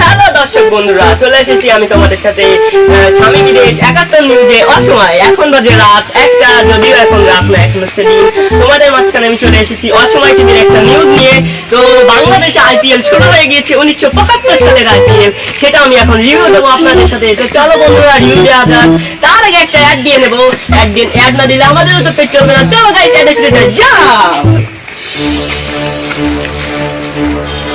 Hello দর্শক বন্ধুরা, চলে এসেছি আমি তোমাদের সাথে স্বামী বিদেশ একাত্তর নিউজে অসময়। এখন বাজে রাত একটা, যদিও এখন রাত না, এখন হচ্ছে দিন। তোমাদের মাঝখানে আমি চলে এসেছি অসময় টিভির একটা নিউজ নিয়ে। তো বাংলাদেশে আইপিএল শুরু হয়ে গিয়েছে, উনিশশো পঁচাত্তর সালের আইপিএল সেটা আমি এখন রিভিউ দেবো আপনাদের সাথে। তো চলো বন্ধুরা রিভিউ দেওয়া যাক। তার আগে একটা অ্যাড দিয়ে নেব। একদিন অ্যাড না দিলে আমাদেরও তো পেট চলবে না। চলো গাইস অ্যাডে যাও।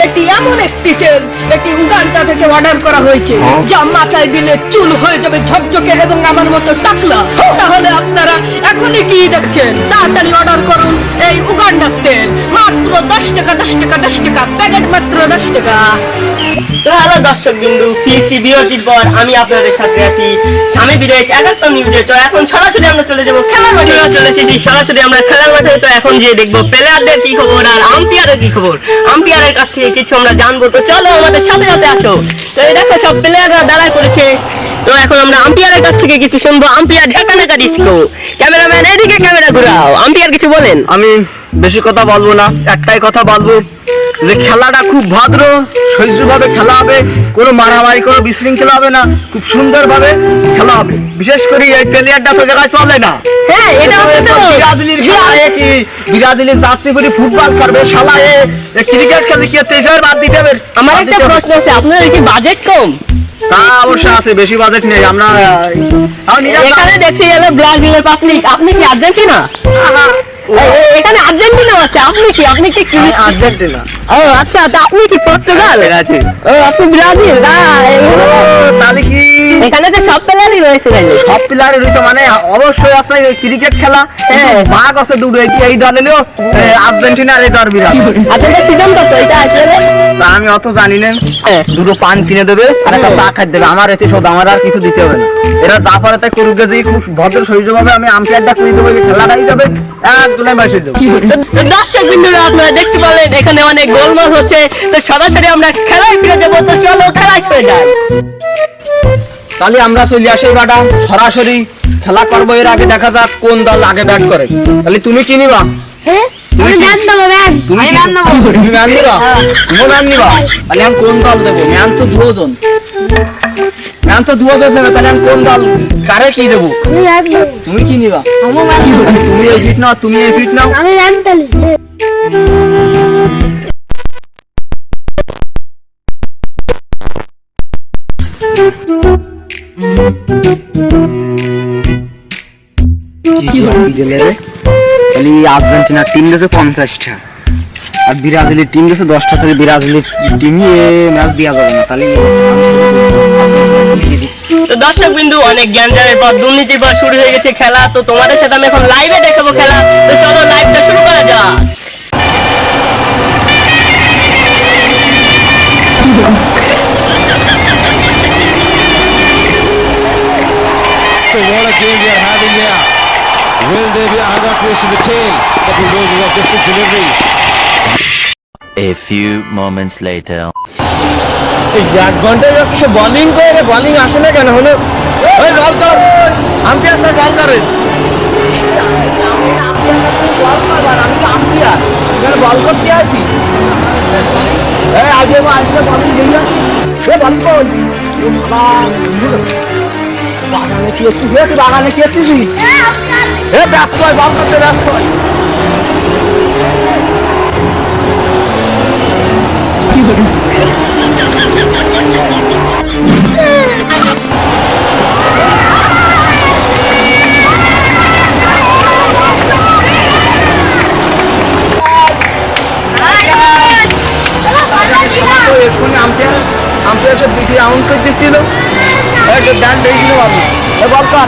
এটি এমন একটি তেল এটি উগান্ডা থেকে অর্ডার করা হয়েছে যা মাথায় দিলে চুল হয়ে যাবে ঝকঝকে এবং আমার মতো টাকলা। তাহলে আপনারা এখনই কি দেখছেন? তাড়াতাড়ি অর্ডার করুন এই উগান্ডার তেল। মাত্র দশ টাকা দশ টাকা দশ টাকা প্যাকেট মাত্র দশ টাকা। হ্যালো দর্শক বিন্দু ফিরছি বিরতির পর আমি আপনাদের সাথে আসি স্বামী বিদেশ একাত্তর নিউজে তো এখন সরাসরি আমরা চলে যাব খেলার মাঠে। চলে এসেছি সরাসরি আমরা খেলার মাঠে। তো এখন যে দেখব প্লেয়ারদের কি খবর আর আম্পিয়ারের কি খবর। আম্পিয়ারের কাছ থেকে কিছু আমরা জানব। তো চলো আমাদের সাথে সাথে আসো। তো এই দেখো সব প্লেয়াররা দাঁড়ায় করেছে। তো এখন আমরা আম্পিয়ারের কাছ থেকে কিছু শুনব। আম্পিয়ার ঢাকা নাকা ডিসকো ক্যামেরাম্যান এদিকে ক্যামেরা ঘুরাও। আম্পিয়ার কিছু বলেন। আমি বেশি কথা বলব না, একটাই কথা বলব। যে খেলাটা খুব ভদ্র সহ্যভাবে খেলা হবে কোনো মারামারি কোনো বিশৃঙ্খলা হবে না খুব সুন্দরভাবে খেলা হবে। বিশেষ করে এই প্লেয়ারটা তো জায়গায় চলে না। হ্যাঁ এটা ব্রাজিলের খেলা কি? ব্রাজিলের জার্সি পরে ফুটবল করবে শালা এ। ক্রিকেট খেলে কি তেইশের বাদ দিতে হবে? আমার একটা প্রশ্ন আছে আপনাদের কি বাজেট কম? তা অবশ্য আছে বেশি বাজেট নেই আমরা এখানে দেখছি এলো ব্রাজিলের পাবলিক আপনি কি আর্জেন্টিনা? এখানে আর্জেন্টিনা আছে আপনি কি আপনি কি আমি কি- আর্জেন্টিনা। ও আচ্ছা তা আপনি কি পর্তুগাল? ঠিক আছে ও আপনি ব্রাজিল তাহলে কি? এখানে রয়েছে। সব রয়েছে মানে অবশ্যই আছে ক্রিকেট খেলা। হ্যাঁ। ভাগ আছে দুটো এটি এই দল আর্জেন্টিনার এই দল বিরাট। আপনাদের সিজন কত এটা তা আমি অত জানি না। হ্যাঁ। দুটো পান কিনে দেবে আর একটা চা খাই দেবে। আমার এতে শোধ আমার আর কিছু দিতে হবে না। এরা যা পারে তাই করুক যে খুব ভদ্র সহ্যভাবে আমি আম্পায়ারটা করে দেবো খেলাটাই যাবে এক দেবো। দর্শক বিন্দুরা আপনারা দেখতে পারলেন এখানে অনেক গোলমাল হচ্ছে। তো সরাসরি আমরা খেলায় ফিরে যাব। তো চলো খেলায় চলে যাই। তাহলে আমরা চলে আসি বাটা সরাসরি খেলা করব এর আগে দেখা যাক কোন দল আগে ব্যাট করে। তাহলে তুমি কি নিবা? তুমি কি- তুমি কি- তুমি ম্যান নিবা? তুমি ম্যান নিবা? তাহলে আমি কোন দল দেবো? ম্যান তো দুজন। ম্যান তো দুজন নেবে তাহলে আমি কোন দল কারে কি দেবো? তুমি কি নিবা? তুমি এই ফিট নাও তুমি এই ফিট নাও। আমি তাহলে আর্জেন্টিনার টিম গেছে পঞ্চাশটা। আর ব্রাজিলের টিম গেছে দশটা তাহলে ব্রাজিলের টিম ম্যাচ দেওয়া যাবে না তাহলে তো দর্শক বিন্দু অনেক জ্ঞানজামের পর দুর্নীতির পর শুরু হয়ে গেছে খেলা। তো তোমাদের সাথে আমি এখন লাইভে দেখাবো খেলা। তো চলো লাইভটা শুরু করা যাক। So what a game we are having here. Will there be another twist in the tail that will go to the distance deliveries? A few moments later. এই এক ঘন্টায় যাচ্ছে সে বলিং করে বলিং আসে না কেন হলো ওই বল কর আম্পিয়ার স্যার বল করেন বল করতে আছি এই আগে আজকে বলিং দিই না সে বল কর বাগানে কি এসছিস? রে তুই বাগানে কি এসছিস এ ব্যস্ত হয় বল করতে ব্যস্ত হয়। তো এক্ষুনি আম্পায়ার আম্পায়ার সব পিছিয়ে আউট করে দিচ্ছিল একটা ডান দিয়েছিল বাবু এ বল কর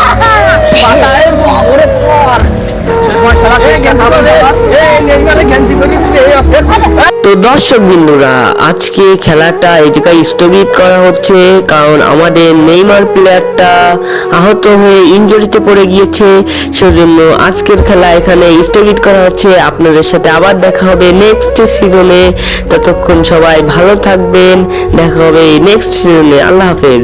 তো দর্শক বিন্দুরা আজকে খেলাটা এই জায়গায় স্থগিত করা হচ্ছে, কারণ আমাদের নেইমার প্লেয়ারটা আহত হয়ে ইনজুরিতে পড়ে গিয়েছে। সেজন্য আজকের খেলা এখানে স্থগিত করা হচ্ছে। আপনাদের সাথে আবার দেখা হবে নেক্সট সিজনে ততক্ষণ সবাই ভালো থাকবেন। দেখা হবে নেক্সট সিজনে আল্লাহ হাফেজ।